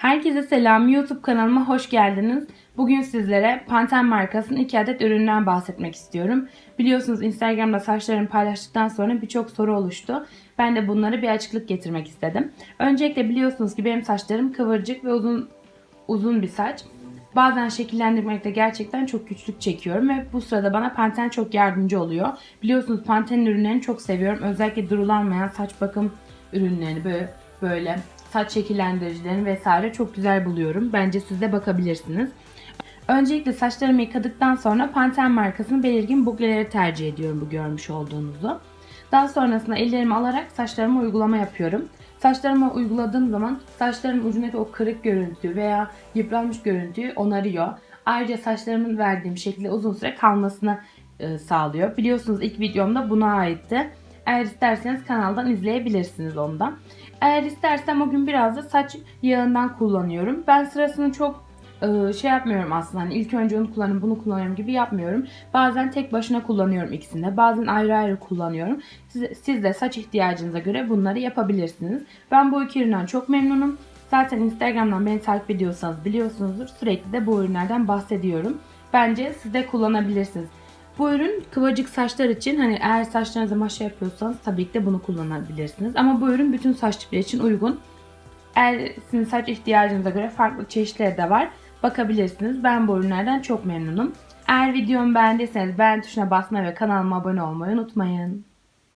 Herkese selam. YouTube kanalıma hoş geldiniz. Bugün sizlere Pantene markasının iki adet üründen bahsetmek istiyorum. Biliyorsunuz Instagram'da saçlarımı paylaştıktan sonra birçok soru oluştu. Ben de bunları bir açıklık getirmek istedim. Öncelikle biliyorsunuz ki benim saçlarım kıvırcık ve uzun uzun bir saç. Bazen şekillendirmekte gerçekten çok güçlük çekiyorum ve bu sırada bana Pantene çok yardımcı oluyor. Biliyorsunuz Pantene'in ürünlerini çok seviyorum. Özellikle durulanmayan saç bakım ürünlerini böyle böyle saç şekillendiricilerini vesaire çok güzel buluyorum. Bence siz de bakabilirsiniz. Öncelikle saçlarımı yıkadıktan sonra Pantene markasının belirgin bukleleri tercih ediyorum bu görmüş olduğunuzu. Daha sonrasında ellerimi alarak saçlarıma uygulama yapıyorum. Saçlarıma uyguladığım zaman saçlarımın ucundaki o kırık görüntü veya yıpranmış görüntüyü onarıyor. Ayrıca saçlarımın verdiğim şekilde uzun süre kalmasını e, sağlıyor. Biliyorsunuz ilk videomda buna aitti. Eğer isterseniz kanaldan izleyebilirsiniz ondan. Eğer istersem o gün biraz da saç yağından kullanıyorum. Ben sırasını çok e, şey yapmıyorum aslında. Hani ilk önce onu kullanıyorum, bunu kullanıyorum gibi yapmıyorum. Bazen tek başına kullanıyorum ikisini de. Bazen ayrı ayrı kullanıyorum. Siz, siz de saç ihtiyacınıza göre bunları yapabilirsiniz. Ben bu iki üründen çok memnunum. Zaten Instagram'dan beni takip ediyorsanız biliyorsunuzdur. Sürekli de bu ürünlerden bahsediyorum. Bence siz de kullanabilirsiniz. Bu ürün kıvırcık saçlar için hani eğer saçlarınıza maşa yapıyorsanız tabii ki de bunu kullanabilirsiniz. Ama bu ürün bütün saç tipleri için uygun. Eğer sizin saç ihtiyacınıza göre farklı çeşitleri de var. Bakabilirsiniz. Ben bu ürünlerden çok memnunum. Eğer videomu beğendiyseniz beğen tuşuna basmayı ve kanalıma abone olmayı unutmayın.